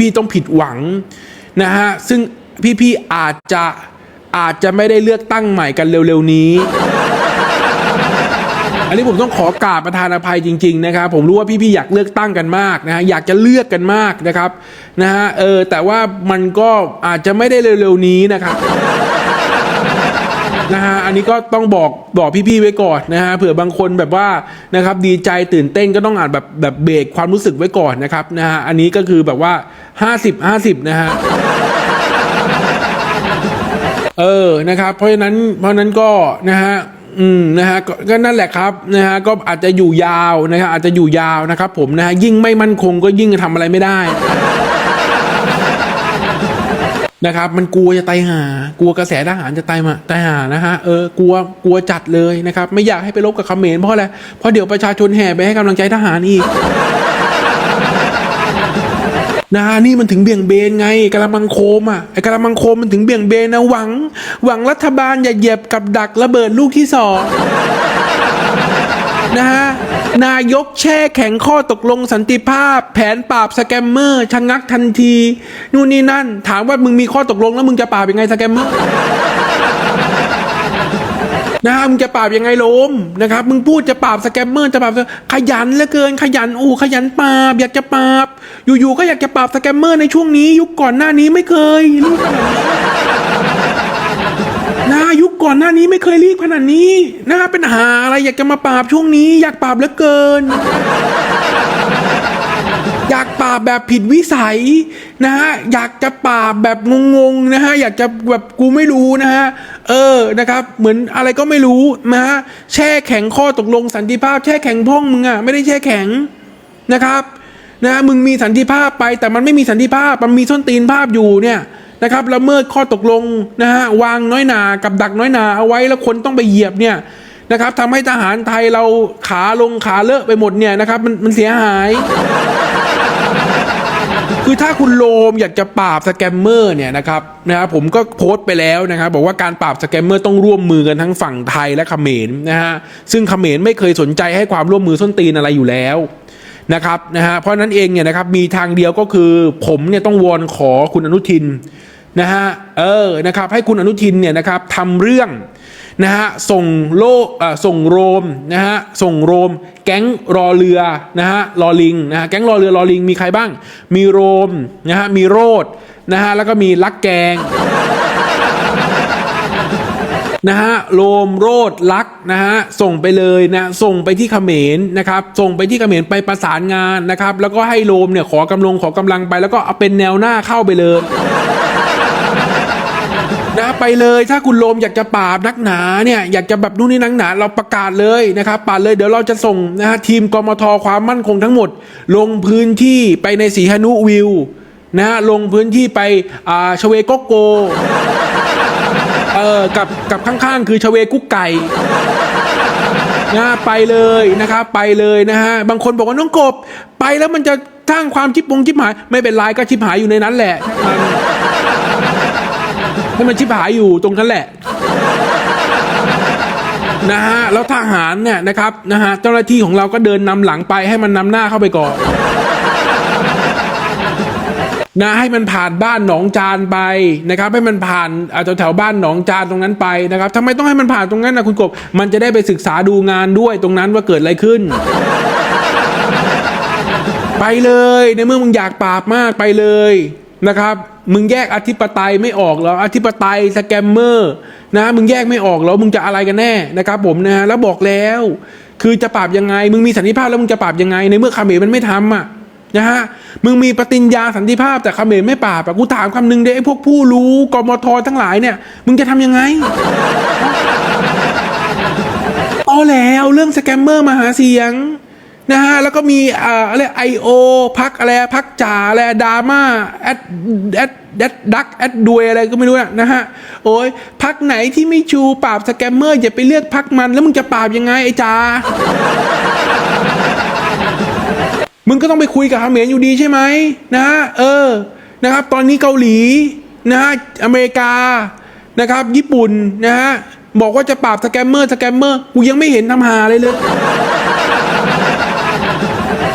พี่ต้องผิดหวังนะฮะซึ่งพี่ๆอาจจะอาจจะไม่ได้เลือกตั้งใหม่กันเร็วๆนี้ อันนี้ผมต้องขอกราบประธานอภัยจริงๆนะครับ ผมรู้ว่าพี่ๆอยากเลือกตั้งกันมากนะฮะอยากจะเลือกกันมากนะครับนะฮะเออแต่ว่ามันก็อาจจะไม่ได้เร็วๆนี้นะครับ นะฮะอันนี้ก็ต้องบอกบอกพี่ๆไว้ก่อนนะฮะเผื่อบางคนแบบว่านะครับดีใจตื่นเต้นก็ต้องอ่านแบบแบบเบรกความรู้สึกไว้ก่อนนะครับนะฮะอันนี้ก็คือแบบว่า 50 50 นะฮะเออนะครับเพราะฉะนั้นเพราะนั้นก็นะฮะอืมนะฮะก็ก็นั่นแหละครับนะฮะก็อาจจะอยู่ยาวนะฮะอาจจะอยู่ยาวนะครับผมนะฮะยิ่งไม่มั่นคงก็ยิ่งทำอะไรไม่ได้ นะครับ มันกลัวจะตายหากลัวกระแสทหารจะตายมาตายหานะฮะเออกลัวกลัวจัดเลยนะครับ ไม่อยากให้ไปรบกับเขมรเพราะอะไรเพราะเดี๋ยวประชาชนแห่ไปให้กำลังใจทหารอีกนะนี่มันถึงเบี่ยงเบนไงกระมังโคมอะไอ้กระมังโคมมันถึงเบี่ยงเบนนะหวัง หวังรัฐบาลอย่าเหยียบกับดักระเบิดลูกที่สอง นะฮะ นายกแช่แข็งข้อตกลงสันติภาพ แผนปราบสแกมเมอร์ชะงักทันที นู่นนี่นั่น ถามว่ามึงมีข้อตกลงแล้วมึงจะปราบยังไงสแกมเมอร์นะมึงจะปราบยังไงโลมนะครับ มึงพูดจะปราบสแกมเมอร์จะปราบขยันเหลือเกิน ขยันอู้ขยันปราบ อยากจะปราบ อยู่ๆก็อยากจะปราบสแกมเมอร์ในช่วงนี้ ยุคก่อนหน้านี้ไม่เคยนาดนี้นะยุ ก่อนหน้านี้ไม่เคยรีบขนาดนี้นะเป็นหาอะไรอยากจะมาปราบช่วงนี้ อยากปราบเหลือเกิน อยากปราบแบบผิดวิสัยนะฮะอยากจะปราบแบบงงๆนะฮะอยากจะแบบกูไม่รู้นะฮะเออนะครับ เหมือนอะไรก็ไม่รู้นะฮะแช่แข็งข้อตกลงสันติภาพแช่แข็งพ่องมึงอะไม่ได้แช่แข็งนะครับนะฮะมึงมีสันติภาพไปแต่มันไม่มีสันติภาพมันมีส้นตีนภาพอยู่เนี่ย นะครับละเมิดข้อตกลงนะฮะวางน้อยหนากับดักน้อยหนาเอาไว้แล้วคนต้องไปเหยียบเนี่ยนะครับทำให้ทหารไทยเราขาลงขาเลอะไปหมดเนี่ยนะครับมันมันเสียหาย คือถ้าคุณโลมอยากจะปราบสแกมเมอร์เนี่ยนะครับนะครับผมก็โพสต์ไปแล้วนะครับบอกว่าการปราบสแกมเมอร์ต้องร่วมมือกันทั้งฝั่งไทยและเขมรนะฮะซึ่งเขมรไม่เคยสนใจให้ความร่วมมือส้นตีนอะไรอยู่แล้ว นะครับนะฮะเพราะนั้นเองเนี่ยนะครับมีทางเดียวก็คือผมเนี่ยต้องวอนขอคุณอนุทินนะฮะเออนะครับให้คุณอนุทินเนี่ยนะครับทำเรื่องนะฮะส่งโลกเอ่อส่งโรมนะฮะส่งโรม แก๊งรอเรือนะฮะรอลิงนะฮะแก๊งรอเรือรอลิงมีใครบ้าง มีโรมนะฮะมีโรดนะฮะแล้วก็มีลักแกง นะฮะโรมโรดลักนะฮะส่งไปเลยนะส่งไปที่เขมรนะครับส่งไปที่เขมรไปประสานงานนะครับ แล้วก็ให้โรมเนี่ยขอกำลังขอกำลังไป แล้วก็เอาเป็นแนวหน้าเข้าไปเลยนะไปเลยถ้าคุณโลมอยากจะปราบนักหนาเนี่ยอยากจะแบบนู่นนี่นักหนาเราประกาศเลยนะครับปราบเลยเดี๋ยวเราจะส่งนะฮะทีมกมทความมั่นคงทั้งหมด ลงพื้นที่ไปในสีหนุวิวนะฮะลงพื้นที่ไปอ่าชเวโกโก เออกับกับข้างๆ คือชเวกุ๊กไก่นะไปเลยนะครับไปเลยนะฮะบางคนบอกว่าน้องกบ ไปแล้วมันจะสร้างความชิบปงชิบหาย ไม่เป็นไรก็ชิบหายอยู่ในนั้นแหละให้มันชิบหายอยู่ตรงนั้นแหละนะฮะแล้วทหารเนี่ยนะครับนะฮะเจ้าหน้าที่ของเราก็เดินนำหลังไปให้มันนำหน้าเข้าไปก่อน นะให้มันผ่านบ้านหนองจานไปนะครับให้มันผ่านแถวแถวบ้านหนองจานตรงนั้นไปนะครับทำไมต้องให้มันผ่านตรงนั้นนะคุณกบ มันจะได้ไปศึกษาดูงานด้วยตรงนั้นว่าเกิดอะไรขึ้น ไปเลยในเมื่อมึงอยากปราบมากไปเลยนะครับมึงแยกอธิปไตยไม่ออกเหรออธิปไตยสแกมเมอร์นะมึงแยกไม่ออกแล้วมึงจะอะไรกันแน่นะครับผมนะฮะแล้วบอกแล้ว คือจะปราบยังไง มึงมีสันติภาพแล้วมึงจะปราบยังไง ในเมื่อเมรมันไม่ทำอะ นะฮะ มึงมีปฏิญญาสันติภาพแต่เขมรไม่ปราบอะกูถามคำหนึ่งเด้ไอ้พวกผู้รู้กมททั้งหลายเนี่ย มึงจะทำยังไงอ๋อแล้วเรื่องสแกมเมอร์มาหาเสียงนะฮะแล้วก็มีอ่าอะไรไอโอพักอะไรพักจ่าอะไรดราม่าแอดแอดแอดดักแอดดวยอะไรก็ไม่รู้นะนะฮะโอ้ยพักไหนที่ไม่ชูปราบสแกมเมอร์อย่าไปเลือกพักมันแล้วมึงจะปราบยังไงไอจ่า ต้องไปคุยกับเขมรอยู่ดีใช่ไหมนะเออนะครับ ตอนนี้เกาหลีนะฮะอเมริกานะครับ ญี่ปุ่นนะฮะบอกว่าจะปราบสแกมเมอร์สแกมเมอร์กูยังไม่เห็นทำหาเลยเลย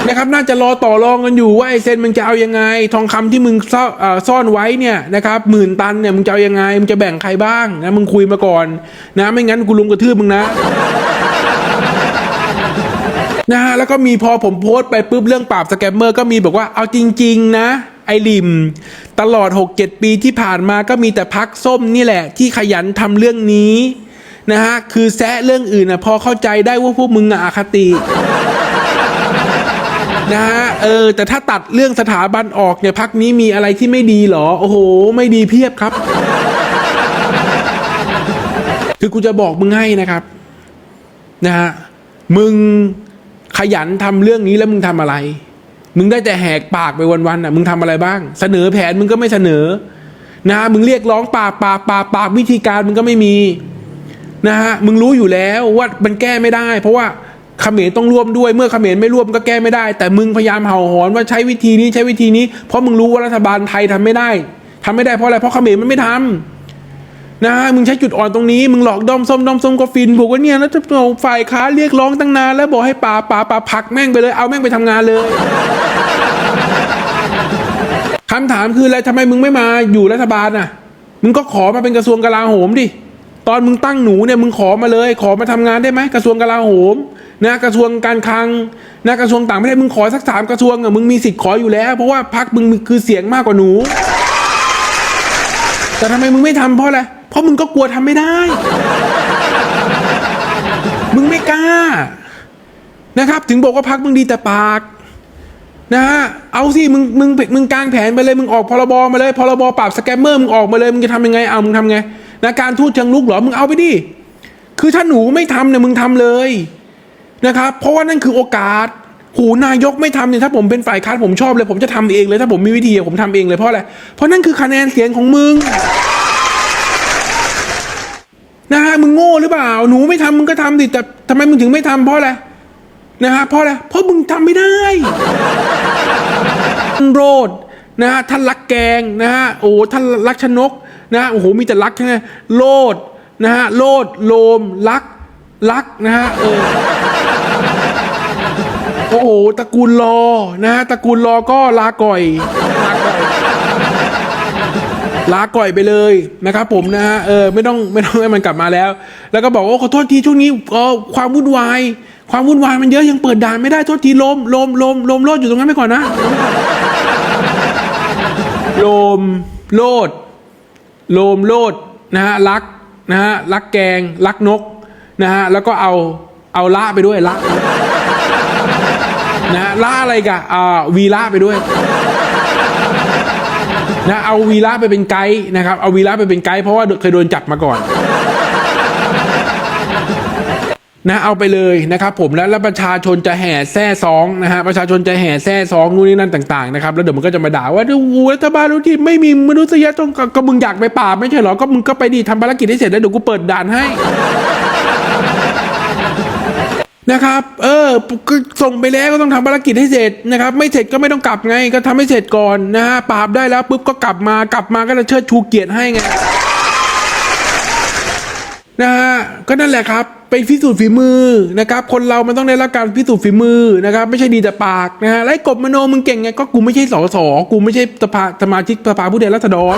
นะครับน่าจะรอต่อรองกันอยู่ว่าไอเซนมึงจะเอายังไง ทองคำที่มึงซ่อนเอ่อซ่อนไว้เนี่ยนะครับหมื่นตันเนี่ยมึงจะเอายังไงมึงจะแบ่งใครบ้างนะมึงคุยมาก่อน นะไม่งั้นกูลุมกระทืบมึงนะ นะฮะแล้วก็มีพอผมโพสต์ไปปุ๊บเรื่องปราบสแกมเมอร์ก็มีบอกว่าเอาจริง ๆ นะไอริม ตลอด 6-7 ปีที่ผ่านมาก็มีแต่พักส้มนี่แหละ ที่ขยันทำเรื่องนี้นะฮะคือแซะเรื่องอื่นนะพอเข้าใจได้ว่าพวกมึงอะอคตินะฮะเออแต่ถ้าตัดเรื่องสถาบันออกเนี่ยพักนี้มีอะไรที่ไม่ดีเหรอ โอ้โห ไม่ดีเพียบครับ คือกูจะบอกมึงให้นะครับ นะฮะมึง ขยันทำเรื่องนี้แล้วมึงทำอะไร มึงได้แต่แหกปากไปวันๆน่ะ มึงทำอะไรบ้าง เสนอแผนมึงก็ไม่เสนอนะฮะมึงเรียกร้องปากปากปากปากวิธีการมึงก็ไม่มี นะฮะมึงรู้อยู่แล้วว่ามันแก้ไม่ได้ เพราะว่าเขมรต้องร่วมด้วยเมื่อเขมรไม่ร่วมก็แก้ไม่ได้ แต่มึงพยายามเห่าหอนว่าใช้วิธีนี้ใช้วิธีนี้ เพราะมึงรู้ว่ารัฐบาลไทยทำไม่ได้ทำไม่ได้เพราะอะไรเพราะเขมรมันไม่ทำ นะมึงใช้จุดอ่อนตรงนี้มึงหลอกด้อมส้มด้อมส้มก็ฟินบอกว่าเนี่ยแล้วจะเอาฝ่ายค้าเรียกร้องตั้งนานแล้วบอกให้ป่าป่าป่าผักแม่งไปเลยเอาแม่งไปทำงานเลยคำถามคืออะไรทำไมมึงไม่มาอยู่รัฐบาลน่ะ มึงก็ขอมาเป็นกระทรวงกลาโหมดิ ตอนมึงตั้งหนูเนี่ยมึงขอมาเลย ขอมาทำงานได้ไหมกระทรวงกลาโหมนะกระทรวงการคลังนะกระทรวงต่างประเทศมึงขอสักสามกระทรวงอะมึงมีสิทธิ์ขออยู่แล้ว เพราะว่าพักมึงคือเสียงมากกว่าหนู แต่ทำไมมึงไม่ทำเพราะอะไร เพราะมึงก็กลัวทำไม่ได้ มึงไม่กล้า นะครับ ถึงบอกว่าพักมึงดีแต่ปาก นะฮะเอาสิมึงมึงมึงกางแผนไปเลยมึงออกพรบมาเลยพรบปราบสแกมเมอร์มึงออกมาเลยมึงจะทำยังไงเอามึงทำไงนะการทูตเชิงลุกหรอมึงเอาไปดิคือถ้าหนูไม่ทำเนี่ยมึงทำเลยนะครับ เพราะว่านั่นคือโอกาสหูนายกไม่ทำเนี่ยถ้าผมเป็นฝ่ายค้านผมชอบเลย ผมจะทำเองเลยถ้าผมมีวิธีผมทำเองเลยเพราะอะไรเพราะนั่นคือคะแนนเสียงของมึง นะฮะมึงโง่หรือเปล่า หนูไม่ทำมึงก็ทำดิแต่ทำไมมึงถึงไม่ทำเพราะอะไรนะฮะเพราะอะไรเพราะมึงทำไม่ได้ท่านโรดนะฮะท่านรักแกงนะฮะโอ้ท่านรักชนกนะฮะโอ้โหมีแต่รักใช่ไหมโลดนะฮะโลดโลมรักรักนะฮะเออโอ้โหตระกูลรอนะฮะตระกูลรอก็ลาก่อยลาก่อย ลาก่อยไปเลยนะครับผมนะฮะเออไม่ต้องไม่ต้องให้มันกลับมาแล้ว แล้วก็บอกว่าขอโทษทีช่วงนี้เออความวุ่นวายความวุ่นวายมันเยอะยังเปิดด่านไม่ได้โทษทีลมลมลมลมโลดอยู่ตรงนั้นไปก่อนนะลมโลดลมโลดนะฮะลักนะฮะลักแกงลักนกนะฮะแล้วก็เอาเอาละไปด้วยละนะฮะละอะไรกะอ่าวีละไปด้วย นะเอาวีระไปเป็นไกด์นะครับ เอาวีระไปเป็นไกด์เพราะว่าเคยโดนจับมาก่อนนะเอาไปเลยนะครับผมแล้วประชาชนจะแห่แซ่ซองนะฮะประชาชนจะแห่แซ่ซองนู่นนี่นั่นต่างๆนะครับแล้วเดี๋ยวมันก็จะมาด่าว่าดูรัฐบาลรู้ที่ไม่มีมนุษยชนก็ก็มึงอยากไปป่าไม่ใช่เหรอก็มึงก็ไปดิทำภารกิจให้เสร็จแล้วเดี๋ยวกูเปิดด่านให้ นะครับ เออส่งไปแล้วก็ต้องทำภารกิจให้เสร็จนะครับ ไม่เสร็จก็ไม่ต้องกลับไง ก็ทำให้เสร็จก่อนนะฮะปราบได้แล้วปุ๊บก็กลับมากลับมาก็จะเชิดชูเกียรติให้ไงนะฮะก็นั่นแหละครับไปพิสูจน์ฝีมือนะครับ คนเรามันต้องได้รับการพิสูจน์ฝีมือนะครับ ไม่ใช่ดีแต่ปากนะฮะไล่กบมโนมึงเก่งไงก็กูไม่ใช่สสกูไม่ใช่สภาสมาชิกสภาผู้แทนราษฎร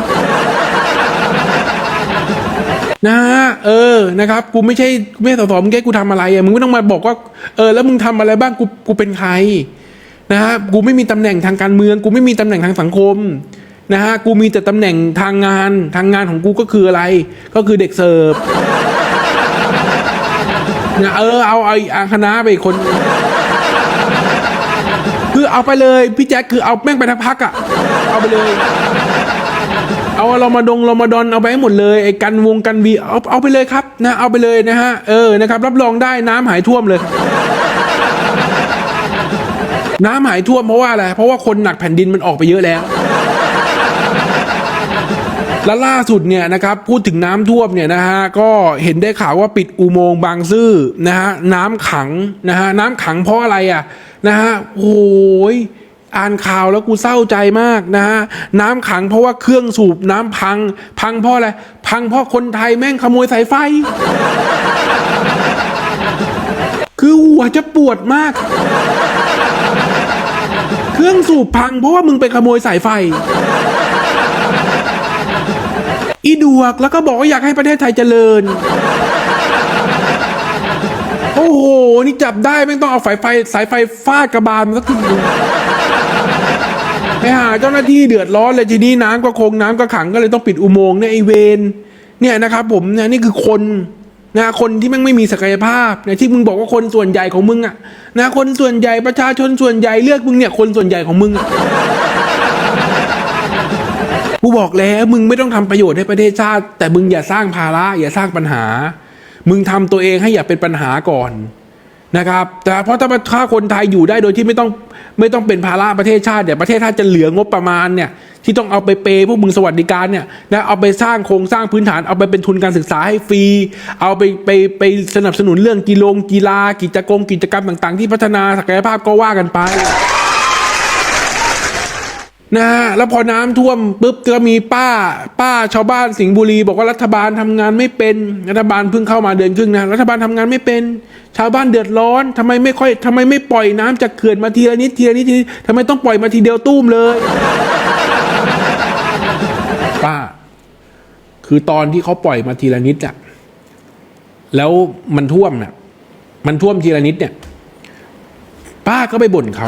นะฮะเออนะครับ กูไม่ใช่ไม่ใช่สสมึงแกกูทำอะไรอะมึงไม่ต้องมาบอกว่าเออแล้วมึงทำอะไรบ้างกูกูเป็นใครนะฮะกูไม่มีตำแหน่งทางการเมือง กูไม่มีตำแหน่งทางสังคมนะฮะกูมีแต่ตำแหน่งทางงานทางงานของกูก็คืออะไร ก็คือเด็กเสิร์ฟนะเออเอาไอ้อาคณะไปคน คือเอาไปเลย พี่แจ็คคือเอาแม่งไปทั้งพักอะ เอาไปเลย เอาเรามาดงเรามาดอนเอาไปให้หมดเลยไอ้กันวงกันวีเอาเอาไปเลยครับนะเอาไปเลยนะฮะเออนะครับรับรองได้น้ำหายท่วมเลย น้ำหายท่วมเพราะว่าอะไรเพราะว่าคนหนักแผ่นดินมันออกไปเยอะแล้วและล่าสุดเนี่ยนะครับพูดถึงน้ำท่วมเนี่ยนะฮะก็เห็นได้ข่าวว่าปิดอุโมงค์บางซื่อนะฮะน้ำขังนะฮะน้ำขังเพราะอะไรอะนะฮะโอ้ย อ่านข่าวแล้วกูเศร้าใจมากนะฮะน้ำขังเพราะว่าเครื่องสูบน้ำพัง พังเพราะอะไร พังเพราะคนไทยแม่งขโมยสายไฟ คือหัวจะปวดมาก เครื่องสูบพังเพราะว่ามึงไปขโมยสายไฟอีดวกแล้วก็บอกว่าอยากให้ประเทศไทยเจริญ โอ้โห นี่จับได้ไม่ต้องเอาสายไฟสายไฟฟาดกระบาลมันสักทีหนึ่ง ไปหาเจ้าหน้าที่เดือดร้อนเลยทีนี้น้ำก็คงน้ำก็ขังก็เลยต้องปิดอุโมงค์เนี่ยไอเวนเนี่ยนะครับผมเนี่ยนี่คือคนนะคนที่แม่งไม่มีศักยภาพเนี่ยที่มึงบอกว่าคนส่วนใหญ่ของมึงอะนะคนส่วนใหญ่ประชาชนส่วนใหญ่เลือกมึงเนี่ยคนส่วนใหญ่ของมึงอะกูบอกแล้วมึงไม่ต้องทำประโยชน์ให้ประเทศชาติ แต่มึงอย่าสร้างภาระอย่าสร้างปัญหา มึงทำตัวเองให้อย่าเป็นปัญหาก่อน นะครับแต่เพราะถ้าถ้าคนไทยอยู่ได้โดยที่ไม่ต้องไม่ต้องเป็นภาระประเทศชาติเนี่ยประเทศชาติจะเหลืองบประมาณเนี่ยที่ต้องเอาไปเปย์พวกมึงสวัสดิการเนี่ยนะเอาไปสร้างโครงสร้างพื้นฐานเอาไปเป็นทุนการศึกษาให้ฟรี เอาไปไปไปสนับสนุนเรื่องกีฬากีฬากิจกรรมกิจกรรมต่าง ๆ ที่พัฒนาศักยภาพก็ว่ากันไป นะฮะแล้วพอน้ำท่วมปุ๊บก็มีป้า ป้าชาวบ้านสิงห์บุรี บอกว่ารัฐบาลทำงานไม่เป็นรัฐบาลเพิ่งเข้ามาเดือนครึ่งนะรัฐบาลทำงานไม่เป็น ชาวบ้านเดือดร้อนทำไมไม่ค่อยทำไมไม่ปล่อยน้ำจากเขื่อนมาทีละนิดทีละนิดทีทำไมต้องปล่อยมาทีเดียวตุ้มเลย ป้า คือตอนที่เขาปล่อยมาทีละนิดอะแล้วมันท่วมน่ะ มันท่วมทีละนิดเนี่ย ป้าก็ไปบ่นเขา